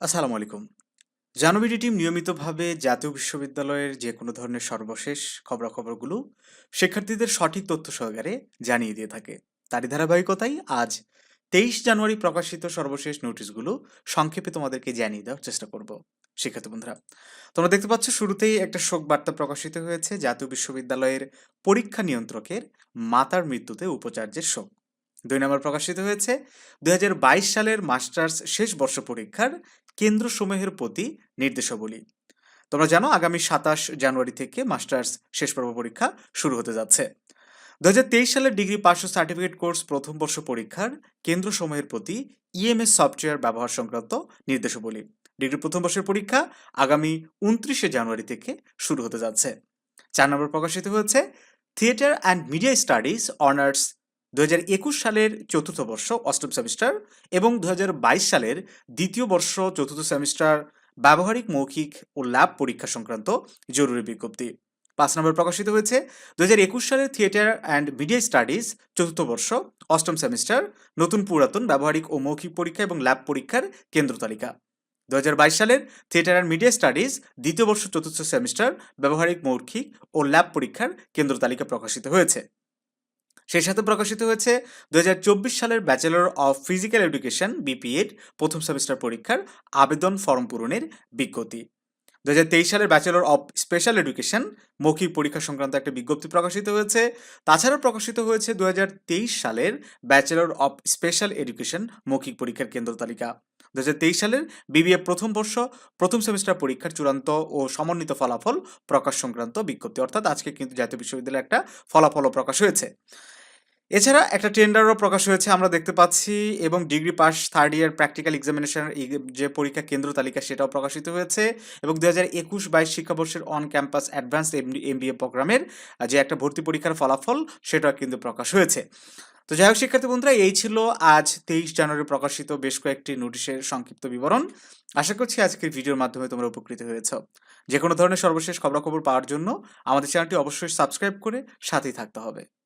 আসসালামু আলাইকুম। জানবিডি টিম নিয়মিতভাবে জাতীয় বিশ্ববিদ্যালয়ের যে কোনো ধরনের সর্বশেষ খবরাখবরগুলো শিক্ষার্থীদের সঠিক তথ্য সহকারে জানিয়ে দিয়ে থাকে। তারই ধারাবাহিকতাই আজ তেইশ জানুয়ারি প্রকাশিত সর্বশেষ নোটিশগুলো সংক্ষেপে তোমাদেরকে জানিয়ে দেওয়ার চেষ্টা করব। শিক্ষার্থী বন্ধুরা, তোমরা দেখতে পাচ্ছ শুরুতেই একটা শোক বার্তা প্রকাশিত হয়েছে জাতীয় বিশ্ববিদ্যালয়ের পরীক্ষা নিয়ন্ত্রকের মাতার মৃত্যুতে উপাচার্যের শোক। দুই নম্বর প্রকাশিত হয়েছে, দুই হাজার বাইশ সালের মাস্টার্স শেষ বর্ষ পরীক্ষার কেন্দ্রসমূহের প্রতি নির্দেশাবলী। তোমরা জানো, আগামী সাতাশ জানুয়ারি থেকে মাস্টার্স শেষ পর্ব পরীক্ষা শুরু হতে যাচ্ছে। দুহাজার তেইশ সালের ডিগ্রি ও সার্টিফিকেট কোর্স প্রথম বর্ষ পরীক্ষার কেন্দ্রসমূহের প্রতি ইএমএস সফটওয়্যার ব্যবহার সংক্রান্ত নির্দেশাবলী। ডিগ্রি প্রথম বর্ষের পরীক্ষা আগামী উনত্রিশে জানুয়ারি থেকে শুরু হতে যাচ্ছে। চার নম্বর প্রকাশিত হয়েছে, theatre and media studies honours দু হাজার একুশ সালের চতুর্থ বর্ষ, অষ্টম সেমিস্টার এবং দু হাজার বাইশ সালের দ্বিতীয় বর্ষ, চতুর্থ সেমিস্টার, ব্যবহারিক, মৌখিক ও ল্যাব পরীক্ষা সংক্রান্ত জরুরি বিজ্ঞপ্তি। পাঁচ নম্বর প্রকাশিত হয়েছে দু হাজার একুশ সালের থিয়েটার অ্যান্ড মিডিয়া স্টাডিজ, চতুর্থ বর্ষ, অষ্টম সেমিস্টার, নতুন পুরাতন ব্যবহারিক ও মৌখিক পরীক্ষা এবং ল্যাব পরীক্ষার কেন্দ্র তালিকা। দুহাজার বাইশ সালের থিয়েটার অ্যান্ড মিডিয়া স্টাডিজ, দ্বিতীয় বর্ষ, চতুর্থ সেমিস্টার, ব্যবহারিক, মৌখিক ও ল্যাব পরীক্ষার কেন্দ্র তালিকা প্রকাশিত হয়েছে। সেই সাথে প্রকাশিত হয়েছে দু হাজার চব্বিশ সালের bachelor of physical education BPEd প্রথম সেমিস্টার পরীক্ষার আবেদন ফর্ম পূরণের বিজ্ঞপ্তি। দু হাজার তেইশ সালের ব্যাচেলর অফ স্পেশাল এডুকেশন মৌখিক পরীক্ষা সংক্রান্ত একটা বিজ্ঞপ্তি প্রকাশিত হয়েছে। তাছাড়া প্রকাশিত হয়েছে দুহাজার তেইশ সালের ব্যাচেলর অফ স্পেশাল এডুকেশন মৌখিক পরীক্ষার কেন্দ্র তালিকা। দু হাজার তেইশ সালের বিবিএ প্রথম বর্ষ, প্রথম সেমিস্টার পরীক্ষার চূড়ান্ত ও সমন্বিত ফলাফল প্রকাশ সংক্রান্ত বিজ্ঞপ্তি। অর্থাৎ আজকে কিন্তু জাতীয় বিশ্ববিদ্যালয়ে একটা ফলাফলও প্রকাশ হয়েছে। এছাড়া একটা টেন্ডারও প্রকাশ হয়েছে, আমরা দেখতে পাচ্ছি, এবং degree pass third year practical examination যে পরীক্ষা কেন্দ্র তালিকা, সেটাও প্রকাশিত হয়েছে, এবং দু হাজার একুশ বাইশ শিক্ষাবর্ষের অন ক্যাম্পাস অ্যাডভান্স এমবিএ প্রোগ্রামের যে একটা ভর্তি পরীক্ষার ফলাফল, সেটাও কিন্তু প্রকাশ হয়েছে। তো যাই হোক, শিক্ষার্থী বন্ধুরা, এই ছিল আজ তেইশ জানুয়ারি প্রকাশিত বেশ কয়েকটি নোটিশের সংক্ষিপ্ত বিবরণ। আশা করছি আজকের ভিডিওর মাধ্যমে তোমরা উপকৃত হয়েছ। যে কোনো ধরনের সর্বশেষ খবরাখবর পাওয়ার জন্য আমাদের চ্যানেলটি অবশ্যই সাবস্ক্রাইব করে সাথেই থাকতে হবে।